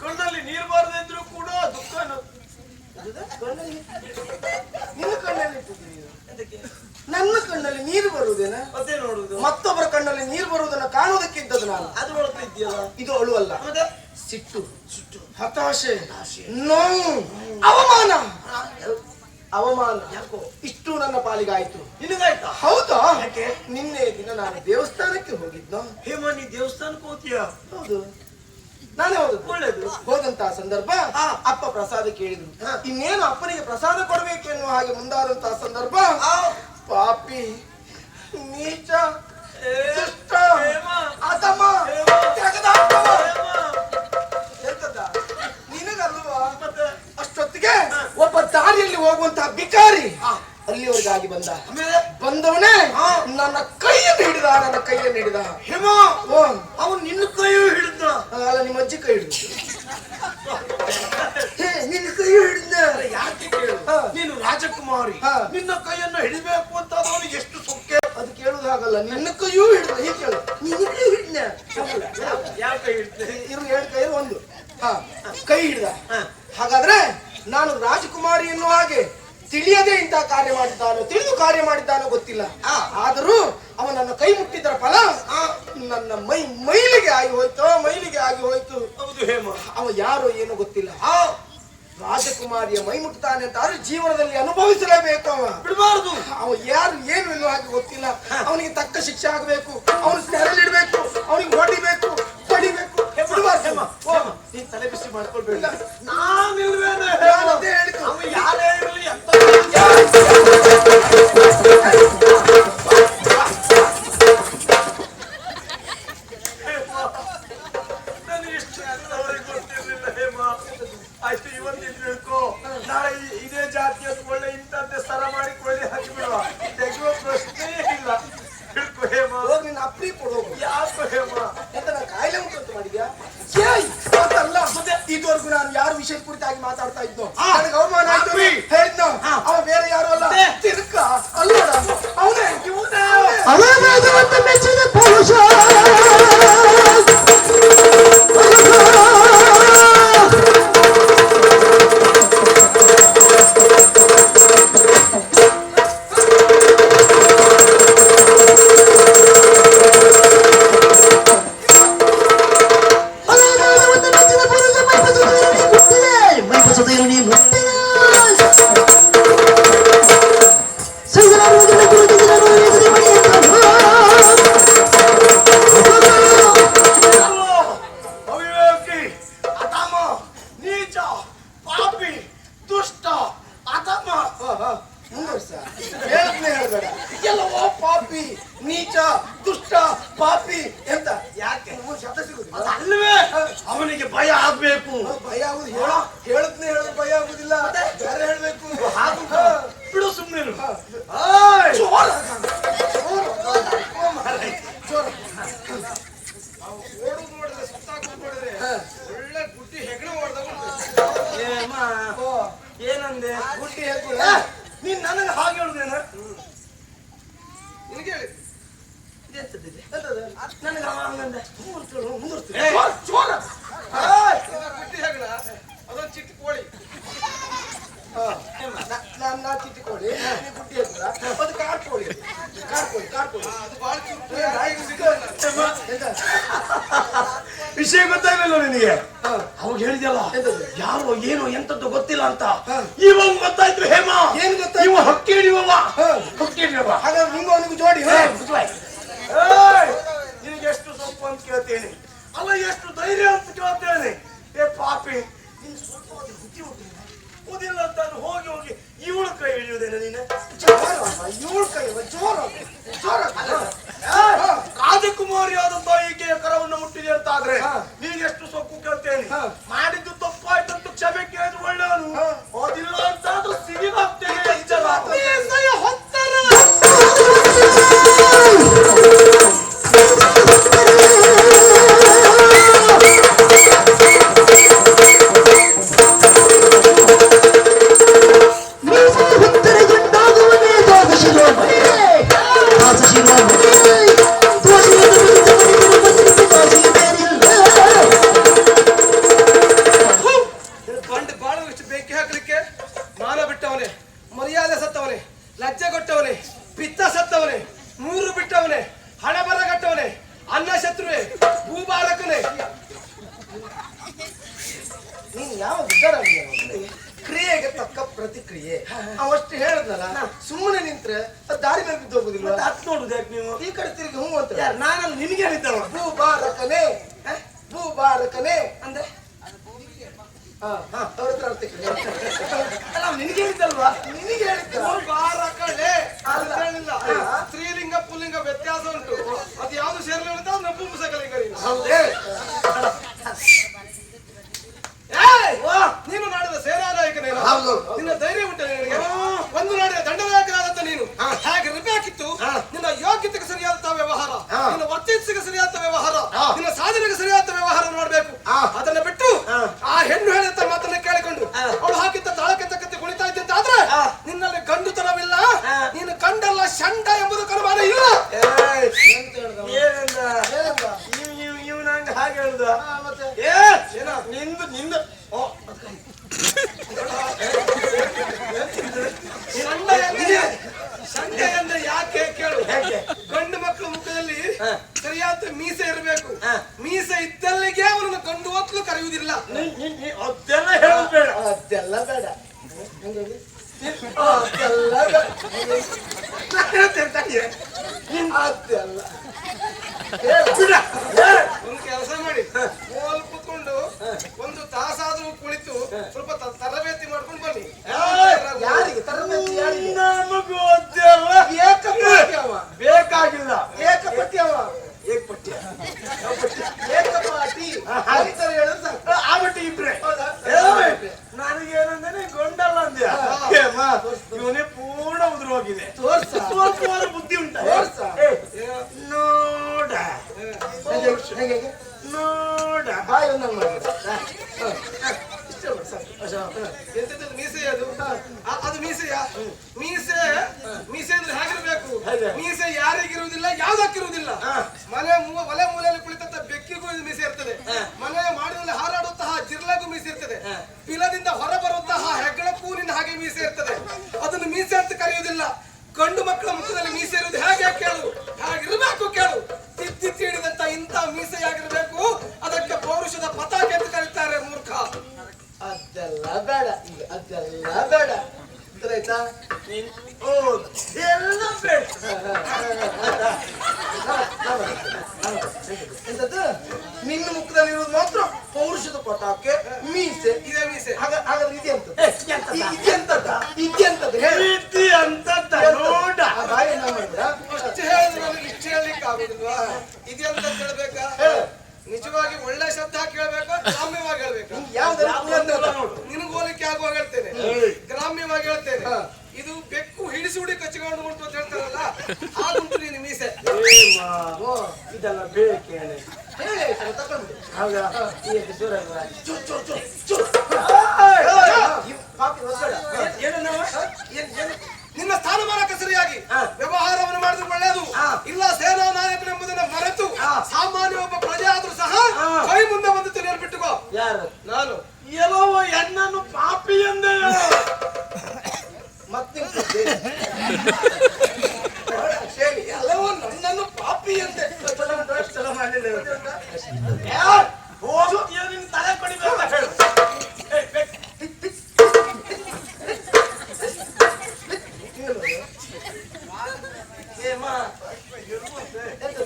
ಕಣ್ಣಲ್ಲಿ ನೀರು ಬಾರದಿದ್ರು ಕೂಡ ದುಃಖ ನ- ನಿನ್ನ ಕಣ್ಣಲ್ಲಿ. ನನ್ನ ಕಣ್ಣಲ್ಲಿ ನೀರು ಬರುವುದೇನ ಅದೇ ನೋಡುದು ಮತ್ತೊಬ್ಬರ ಕಣ್ಣಲ್ಲಿ ನೀರು ಬರುವುದನ್ನು ನಾನು ಇದೆಯಲ್ಲ ಇದು ಅಳುವಲ್ಲ ಸಿಟ್ಟು. ಸಿಟ್ಟು. ಹತಾಶೆ ನೋವು ಅವಮಾನ. ಅವಮಾನ. ಯಾಕೋ? ಇಷ್ಟು ನನ್ನ ಪಾಲಿಗಾಯ್ತು. ನಿನಗಾಯ್ತಾ? ಹೌದಾ? ಯಾಕೆ? ನಿನ್ನೆ ದಿನ ನಾನು ದೇವಸ್ಥಾನಕ್ಕೆ ಹೋಗಿದ್ನೋ? ಹೇಮ ನೀ ದೇವಸ್ಥಾನಕ್ಕೆ ಹೋಗ್ತೀಯ? ಹೌದು. ನಾನೇ ಹೌದು ಒಳ್ಳೇದು. ಹೋದಂತಹ ಸಂದರ್ಭ. ಅಪ್ಪ ಪ್ರಸಾದ ಕೇಳಿದ್ರು. ಇನ್ನೇನು ಅಪ್ಪನಿಗೆ ಪ್ರಸಾದ ಕೊಡಬೇಕು ಎನ್ನುವ ಹಾಗೆ ಮುಂದಾದಂತಹ ಸಂದರ್ಭ? ಪಾಪಿ ನೀಚ ಏ, ದಾರಿಯಲ್ಲಿ ಹೋಗುವಂತಹ ಬಿಕಾರಿ. ಅಲ್ಲಿವರೆಗಾಗಿ ಬಂದ. ಬಂದವನೇ ಹಾ. ನನ್ನ ಕೈಯನ್ನು ಹಿಡಿದ ನನ್ನ ಕೈಯನ್ನು ಹಿಡಿದ. ಹಿಮ ಓ. ಅವನು ನಿನ್ನ ಕೈಯೂ ಹಿಡಿದ. ಅಲ್ಲ ನಿಮ್ಮ ಅಜ್ಜಿ ಕೈ ಹಿಡಿದು. ಹೇ, ನಿನ್ನ ಕೈ ಹಿಡಿದ. ಯಾಕೆ. ನೀನು ರಾಜಕುಮಾರಿ. ಹಾ. ನಿನ್ನ ಕೈಯನ್ನು ಹಿಡಿಬೇಕು ಅಂತ ಅವನಿಗೆ ಎಷ್ಟು ಸೊಕ್ಕೆ? ಅದು ಕೇಳುದು ಹಾಗಲ್ಲ. ನಿನ್ನ ಕೈಯೂ ಹಿಡಿದ. ಹೀಗೆ ಕೇಳು. ನಿನ್ನ ಕೈ ಹಿಡಿದ. ಯಾವ ಕೈ ಹಿಡಿದ? ಇರು ಎರಡು ಕೈ ಒಂದು. ಹಾ. ಕೈ ಹಿಡಿದ. ಹಾಗಾದ್ರೆ ನಾನು ರಾಜಕುಮಾರಿ ಎನ್ನುವ ಹಾಗೆ ತಿಳಿಯದೆ ಇಂತಹ ಕಾರ್ಯ ಮಾಡಿದ್ದಾನೋ ತಿಳಿದು ಕಾರ್ಯ ಮಾಡಿದ್ದಾನೋ ಗೊತ್ತಿಲ್ಲ. ಆದರೂ ಅವ ನನ್ನ ಕೈ ಮುಟ್ಟಿದ್ರ ಫಲ ನನ್ನ ಮೈ ಮೈಲಿಗೆ ಆಗಿ ಹೋಯ್ತು ಮೈಲಿಗೆ ಆಗಿ ಹೋಯ್ತು. ಹೌದು ಹೇಮ. ಅವ ಯಾರು ಏನು ಗೊತ್ತಿಲ್ಲ. ಆ ರಾಜಕುಮಾರಿಯ ಮೈ ಮುಟ್ತಾನೆ ಅಂತ ಆದ್ರೆ ಜೀವನದಲ್ಲಿ ಅನುಭವಿಸಲೇಬೇಕು ಅವ. ಬಿಡಬಾರದು. ಅವ ಯಾರು ಏನು ಎನ್ನುವ ಹಾಗೆ ಗೊತ್ತಿಲ್ಲ. ಅವನಿಗೆ ತಕ್ಕ ಶಿಕ್ಷೆ ಆಗಬೇಕು. ಅವನು ತೆರಳಿಡ್ಬೇಕು. ಅವನಿಗೆ ಹೊಡಿಬೇಕು. ಹೊಡಿಬೇಕು ಬಿಡ್ಬಾರ್ದು. ನೀನ್ ತಲೆ ಬಿಸಿ ಮಾಡ್ಕೊಳ್ಬೇಡ. ನಾನಿಲ್ವೇನೆ. ಮಾತಾಡ್ತಾ ಇದ್ನೋ ನಾನ್ ನಾ ಚಿಟ್ಟಿ ಬುಟ್ಟಿ ಅದು? ವಿಷಯ ಗೊತ್ತಾಗಲಿಲ್ಲ ನಿನಗೆ. ಅವಾಗ ಹೇಳಿದ್ಯಲ್ಲ ಯಾರು ಏನು ಎಂತದ್ದು ಗೊತ್ತಿಲ್ಲ ಅಂತ. ಇವಾಗ ಗೊತ್ತಾಯ್ತು ಹೇಮ. ಏನ್ ಗೊತ್ತಾಯ್ತು? ಇವ ಹಕ್ಕಿ ಹಿಡಿಯುವವ. ಹಾ. ಹಕ್ಕಿ ಹಿಡಿಯುವ ಹಾಗಾದ್ರೆ ನಿಂಗೂ ಅವನಿಗೂ ಜೋಡಿ? ನಿನಗೆ ಎಷ್ಟು ಸೊಪ್ಪು ಅಂತ ಕೇಳ್ತೇನೆ. ಅಲ್ಲ ಎಷ್ಟು ಧೈರ್ಯ ಅಂತ ಕೇಳ್ತೇನೆ. ಏ ಪಾಪಿ ನಿನ್ ಸ್ವಲ್ಪ ಬುದ್ಧಿ ಉಂಟು ಬುದ್ಧಿಲ್ಲ ಅಂತ ಹೋಗಿ ಹೋಗಿ ಇವಳು ಕೈ ಹಿಡಿಯುವುದೇನೆ ನೀನು? ಇವಳ ಕೈ ಜೋರ ಜೋರ ರಾಜಕುಮಾರಿ ಆದಂತ ಈಕೆಯ ಕರವನ್ನು ಮುಟ್ಟಿದೆ ಅಂತ ಆದ್ರೆ ನೀನ್ ಎಷ್ಟು ಸೊಕ್ಕು ಕೇಳ್ತೇನೆ. ಮಾಡಿದ್ದು ತಪ್ಪಾಯ್ತಂತ ಕ್ಷಮೆ ಕೇಳಿದ್ರು ಒಳ್ಳೆಯವನು ಹೋದಿಲ್ಲ ಅಂತ ಆದ್ರೂ ಸಿಗಿದಾಗ್ತೇನೆ ಲಜ್ಜೆ ಕೊಟ್ಟವನೇ ಪಿತ್ತ ಸತ್ತವನೇ ಮೂರು ಬಿಟ್ಟವನೇ ಹಣ ಬರ ಕಟ್ಟವನೇ ಅನ್ನ ಶತ್ರುವೆ ಭೂಬಾಲಕನೇ. ನೀನ್ ಯಾವ ಉದ್ದಾರ ಕ್ರಿಯೆಗೆ ತಕ್ಕ ಪ್ರತಿಕ್ರಿಯೆ. ಅವಷ್ಟು ಹೇಳದಲ್ಲ ಸುಮ್ಮನೆ ನಿಂತ್ರೆ ದಾರಿ ಮೇಲೆ ಬಿದ್ದು ಹೋಗುದಿಲ್ಲ ಹತ್ ನೋಡುದು ಯಾಕೆ ನೀವು? ಈ ಕಡೆ ತಿರುಗಿ ಹ್ಞೂ ಅಂತ. ನಾನು ನಿನಗೆ ಹೇಳಿದ್ದವ ಭೂಬಾರಕನೇ ಭೂಬಾರಕನೇ ಅಂದ್ರೆ? ಅವ್ರ ಹತ್ರ ಅರ್ಥ ಅಲ್ಲ ನಿನಗೆ ಹೇಳಿದ್ದಲ್ವಾ? ಹಾಗೆ ಏ ನಿಂದು ನಿಂದು. ಯಾಕೆ ಕೇಳು. ಗಂಡು ಮಕ್ಕಳ ಮುಖದಲ್ಲಿ ಸರಿಯಾದ ಮೀಸೆ ಇರಬೇಕು. ಮೀಸೆ ಇದ್ದಲ್ಲಿಗೆ ಅವನನ್ನು ಗಂಡು ಹೊತ್ತಲು ಕರೆಯುವುದಿಲ್ಲ. ಅದೆಲ್ಲ ಹೇಳೋದು ಬೇಡ. ಅದೆಲ್ಲ ಬೇಡ. ಹೆಂಗೆ ಅದೆಲ್ಲ ಬೇಡ ನಾನ್ ಹೇಳ್ತೇನೆ ತಾಯಿಯೇ. ಅದೆಲ್ಲ ಬಿಡ ಏ, ಒಂದು ಕೆಲಸ ಮಾಡಿ ಮೂವಲ್ ಕೂತ್ಕೊಂಡು ಒಂದು ತಾಸಾದ್ರೂ ಕುಳಿತು ಸ್ವಲ್ಪ ತ- ತರಬೇತಿ ಮಾಡ್ಕೊಂಡು ಬನ್ನಿ ಯಾರಿಗೆ ತರಬೇತಿ ಯಾರಿಗೆ ನಮಗೂ ಅದೆಲ್ಲ ಏಕಪಟ್ಟಿ ಅವ ಬೇಕಾಗಿಲ್ಲ ಏಕಪಟ್ಟಿ ಅವ ಏಕ್ಪಟ್ಟಿ ಏಕಪಾಟಿ ಕಲಿತಾರೆ ಹೇಳೋದು ಸಾಕು. ಆ ಮಟ್ಟಿ ಇಬ್ರೆ ಹೌದಾ? ಏ, ನನಗೇನಂದ್ರೆ ಗೊಂಡಲ್ಲ ಅಂದ್ಯ ಇವನೇ ಪೂರ್ಣ ಉದುರು ಹೋಗಿದೆ ತೋರ್ಸ ಸ್ವಲ್ಪ ಬುದ್ಧಿ ಉಂಟ ತೋರ್ಸ. ನೋಡ ಹೆಂಗೆ ಹೆಂಗೆ ಹೆಂಗೆ? ನೋಡ ಬಾಯಿ ಒಂದಂಗ್ ಮಾಡ್ಬಿಡು. ಹಾ, ಹಾ. ಇಷ್ಟೇ ಮಾಡು, ಸಾಕು. ಅಷ್ಟೇ, ಹಾ. ಎಂತದ್ದು ಮೀಸೆ ಅದು ಆ- ಅದು ಮೀಸೆಯ ಮೀಸೆ ಮೀಸೆ ಅಂದ್ರೆ ಹೇಗಿರ್ಬೇಕು ಹೇಗೆ? ಮೀಸೆ ಯಾರಿಗಿರುವುದಿಲ್ಲ ಯಾವ್ದಕ್ಕಿರುವುದಿಲ್ಲ ಮನೆ ಮೂ- ಒಲೆ ಮೂಲೆಯಲ್ಲಿ ಕುಳಿತಂತ ಬೆಕ್ಕಿಗೂ ಇದು ಮೀಸೆ ಇರ್ತದೆ. ಮನೆ ಮಾಡಿನಲ್ಲಿ ಹಾರಾಡುವಂತಹ ಜಿರ್ಲಾಗೂ ಮೀಸೆ ಇರ್ತದೆ. ಪಿಲದಿಂದ ಹೊರ ಬರುವಂತಹ ಹೆಗ್ಗಳ ಹಾಗೆ ಮೀಸೆ ಇರ್ತದೆ. ಅದನ್ನು ಮೀಸೆ ಅಂತ ಕರೆಯುವುದಿಲ್ಲ. ಗಂಡು ಮಕ್ಕಳ ಮುಖದಲ್ಲಿ ಮೀಸೆ ಇರುವುದು ಹೇಗೆ ಕೇಳು? ಹಾಗಿರ್ಬೇಕು ಕೇಳು ತಿದ್ದಿ ತೀಡಿದಂತ ಇಂಥ ಮೀಸೆಯಾಗಿರ್ಬೇಕು ಅದಕ್ಕೆ ಪೌರುಷದ ಪತಾಕೆ ಅಂತ ಕರೀತಾರೆ ಮೂರ್ಖ ಅದೆಲ್ಲ ಬೇಡ ಈಗ ಅದೆಲ್ಲ ಬೇಡ ಉತ್ತರ ಆಯ್ತಾ? ನೀನ್- ಓ ಎಲ್ಲ ಬೇಡ ಎಂತದ್ದು? ನಿನ್ನ ಮುಖದಲ್ಲಿ ಇರೋದು ಮಾತ್ರ ಪೌರುಷದ ಪಟಾಕೆ ಮೀಸೆ ಇದೆ ಮೀಸೆ. ಹಾಗ- ಹಾಗಾದ್ರೆ ಇದೆ ಅಂತ ಇದೆ ಅಂತದ್ದ ಇದೆ ಅಂತದ್ದು ಪ್ರೀತಿ ಅಂತದ್ದ ನೋಡ. ಬಾಯಿ ಏನ ಮಾಡಿದ್ರ? ಅಷ್ಟು ಹೇಳಿದ್ರೆ ನನಗೆ ಇಷ್ಟು ಹೇಳಲಿಕ್ಕೆ ಆಗುದಿಲ್ವಾ ಇದೆಂತ ಹೇಳ್ಬೇಕಾ? ನಿಜವಾಗಿ ಒಳ್ಳೆ ಶಬ್ದ ಹೇಳ್ಬೇಕಾ ನಿಂಗೆ ಯಾವ್ದಾದ್ರು ಕುಲ ಅಂತ ಗೊತ್ತಾ? ನಿನಗೆ ಹೋಲಿಕೆ ಆಗುವಾಗ ಹೇಳ್ತೇನೆ ಹೇಳಿ. ಗ್ರಾಮ್ಯವಾಗಿ ಹೇಳ್ತೇನೆ ಹಾ. ಇದು ಹುಡಿ ಕಚ್ಚಿಕೊಂಡು ಉಂಟು ಅಂತ ಹೇಳ್ತಾರಲ್ಲ ಹಾಗುಂಟು ನೀನು ಮೀಸೆ. ಓ, ಇದೆಲ್ಲ ಬೇಕೇನೆ. ಹೇಳಿ ತಗೊಂಡು. ಹೌದಾ? ಈ ಎದ್ದು ಜೋರ ಅಲ್ವಾ? ಚು, ಚು, ಚು, ಚು. ಏಯ್! ಏಯ್! ಇವ್ ಪಾಪಿ ಹೊಸ್ಬೇಡ. ಏನನ್ನವ? ಏನ್- ಏನ್- ನಿನ್ನ ಸ್ಥಾನಮಾನಕ್ಕೆ ಸರಿಯಾಗಿ ಹಾ. ವ್ಯವಹಾರವನ್ನು ಮಾಡಿದ್ರೆ ಒಳ್ಳೆಯದು ಹಾ. ಇಲ್ಲ ಸೇನಾ ನಾಯಕನೆಂಬುದನ್ನು ಮರೆತು ಹಾ. ಸಾಮಾನ್ಯ ಒಬ್ಬ ಪ್ರಜೆ ಆದ್ರೂ ಸಹ ಹಾ. ಕೈ ಮುಂದೆ ಬಂದಿತ್ತು ನೆನ್ಪಿಟ್ಟುಕೋ ಯಾರು ನಾನು ಎಲ್ಲವೋ ಎನ್ನನ್ನು ಪಾಪಿ ಎಂದೇ ಮತ್ತೆ ನಿಂತ್ಕೊಂಡೆ. ನೋಡ, ಶೇಲಿ, ಎಲ್ಲವೂ ನನ್ನನ್ನು ಪಾಪಿ ಅಂತೆ ಚಲೋ ಉಂಟಾ? ಚಲೋ ಮಾಡ್ಲಿಲ್ಲ ಇವತ್ತು. ಹೋಗ್ತೀಯ ನಿನ್ ತಲೆ ಕಡಿಬೇಕು ಅಂತ ಹೇಳು ಏಯ್, ಬೇಕ್. ಹಿಂಗೆ ನೋಡು. ಏಮ್ಮ, ಎಂತದ್ದು?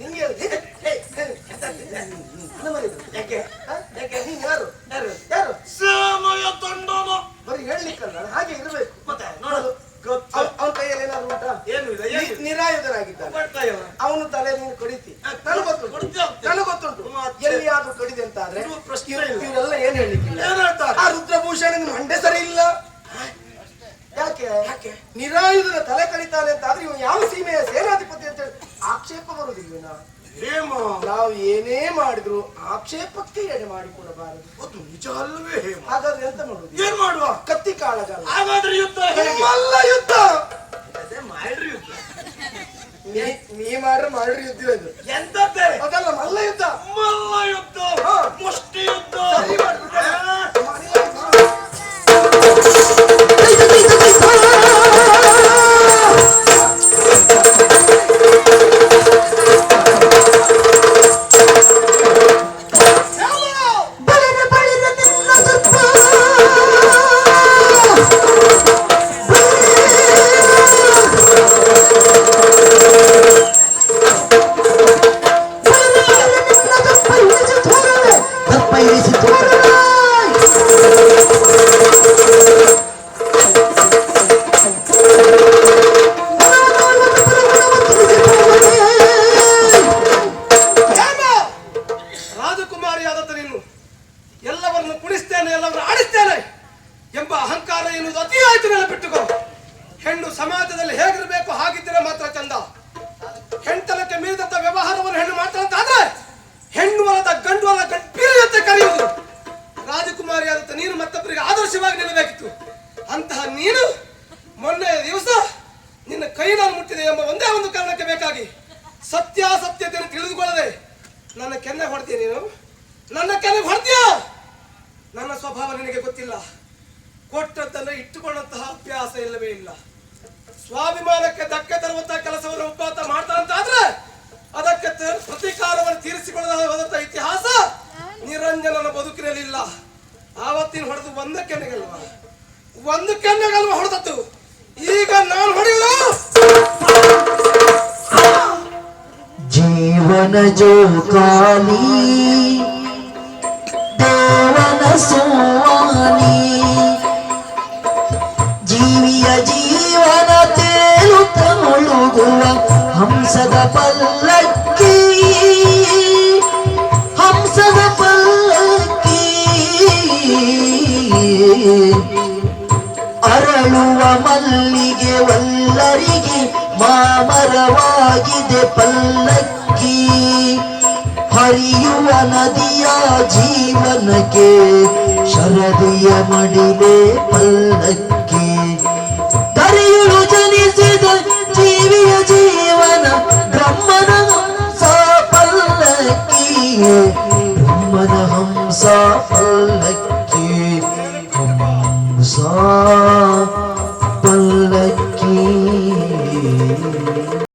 ನಿಂಗೆ ಹೇಳು. ಹೇ, ಹೇ, ಹೇ, ಎಂತದ್ದು? ನನ್ನ ಮನೆದು. ಯಾಕೆ ಹ? ಯಾಕೆ? ನೀನ್ ಯಾರು ಯಾರು? ಯಾರು ಸಮಯ ತಂಡೋನು ಬರೀ ಹೇಳಲಿಕ್ಕಲ್ಲ ಹಾಗೆ ಇರಬೇಕು ಮತ್ತೆ ನೋಡು ಗೊತ್ತು ಅವನ ಕೈಯಲ್ಲಿ ಏನಾದ್ರು ಉಂಟಾ ಏನು ಇಲ್ಲ ಏನು ಇಲ್ಲ. ನಿರಾಯುಧನಾಗಿದ್ದಾನೆ ಬರ್ತಾ ಇಲ್ಲ. ಅವನು ತಲೆ ನೀನು ಕಡಿತಿ ನನಗೆ ಗೊತ್ತುಂಟು ಕೊಡ್ತೀಯ ಅಂತ. ನನಗೆ ಗೊತ್ತುಂಟು ಮತ್ತೆ? ಎಲ್ಲಿಯಾದ್ರೂ ಕಡಿದೆ ಅಂತ ಆದ್ರೆ ಇದು ಪ್ರಶ್ನೆ ಇವ್ರು- ಇಲ್ಲ. ಇವರೆಲ್ಲ ಏನ್ ಹೇಳಲಿಕ್ಕಿಲ್ಲ? ಏನ್ ಹೇಳ್ತಾರೆ? ಆ ರುದ್ರಭೂಷಣ ಮಂಡೆ ಸರಿ ಇಲ್ಲ ಯಾಕೆ? ಯಾಕೆ? ನಿರಾಯುಧನ ತಲೆ ಕಡಿತಾನೆ ಅಂತ ಆದ್ರೆ ಇವನು ಯಾವ ಸೀಮೆಯ ಸೇನಾಧಿಪತಿ ಅಂತ ಹೇಳಿ ಆಕ್ಷೇಪ ಬರುವುದಿಲ್ವೇನಾ? ಹೇಮ? ನಾವು ಏನೇ ಮಾಡಿದ್ರು ಆಕ್ಷೇಪಕ್ಕೆ ಎಡೆ ಮಾಡಿಕೊಡಬಾರದು. ಅದು ನಿಜ ಅಲ್ಲವೇ ಹೇಮ? ಹಾಗಾದ್ರೆ ಎಂತ ಮಾಡುದು ಏನ್ ಮಾಡುವ? ಕತ್ತಿ ಕಾಳಗಲ್ಲ ಹಾಗಾದ್ರೆ ಯುದ್ಧ ಅಲ್ಲ ಮಲ್ಲ ಯುದ್ಧ! ಅದೇ ಮಾಡ್ರಿ ಯುದ್ಧ. ನೀ ನೀ ಮಾಡ್ರೆ ಮಾಡ್ರಿ ಯುದ್ಧ ಆದರ್ಶವಾಗಿ ನಿಲ್ಲಬೇಕಿತ್ತು ಅಂತಹ ನೀನು ಮೊನ್ನೆ ದಿವಸ ನಿನ್ನ ಕೈ ನಾನು ಮುಟ್ಟಿದೆ ಎಂಬ ಒಂದೇ ಒಂದು ಕಾರಣಕ್ಕೆ ಬೇಕಾಗಿ ಸತ್ಯಾಸತ್ಯತೆಯನ್ನು ತಿಳಿದುಕೊಳ್ಳದೆ ನನ್ನ ಕೆನ್ನೆ ಹೊಡೆದಿ ನೀನು? ನನ್ನ ಕೆನ್ನೆ ಹೊಡೆದಿಯ? ನನ್ನ ಸ್ವಭಾವ ನಿನಗೆ ಗೊತ್ತಿಲ್ಲ. ಕೊಟ್ಟದ್ದನ್ನು ಇಟ್ಟುಕೊಂಡಂತಹ ಅಭ್ಯಾಸ ಇಲ್ಲವೇ ಇಲ್ಲ. ಸ್ವಾಭಿಮಾನಕ್ಕೆ ಧಕ್ಕೆ ತರುವಂತಹ ಕೆಲಸವನ್ನು ಒಬ್ಬಾತ ಮಾಡ್ತಾನಂತಾದ್ರೆ ಅದಕ್ಕೆ ಪ್ರತೀಕಾರವನ್ನು ಒಂದು ಕೆನ್ನೆಗಲ್ವ ಹೊಡೆದತ್ತು ಈಗ ನಾನು ಹೊಡೆಯುವುದು? ಜೀವನ ಜೋಕಾಲಿ, ದೇವನ ಸೋವಾನಿ ಜೀವಿಯ ಜೀವನ ತೇಲುತ್ತ ಮುಳುಗುವ ಹಂಸದ ಪಲ್ಲಕ್ಕಿ ಅಲ್ಲಿಗೆ ಒಲ್ಲರಿಗೆ ಮಾಮರವಾಗಿದೆ ಪಲ್ಲಕ್ಕಿ. ಹರಿಯುವ ನದಿಯ ಜೀವನಕ್ಕೆ ಶರದಿಯ ಮಡಿಲೆ ಪಲ್ಲಕ್ಕಿ. ದರೆಯುಳು ಜನಿಸಿದ ಜೀವಿಯ ಜೀವನ ಬ್ರಹ್ಮನ ಹಂಸ ಪಲ್ಲಕ್ಕಿ. ಬ್ರಹ್ಮನ ಹಂಸ ಪಲ್ಲಕ್ಕಿ. ಹಂಸ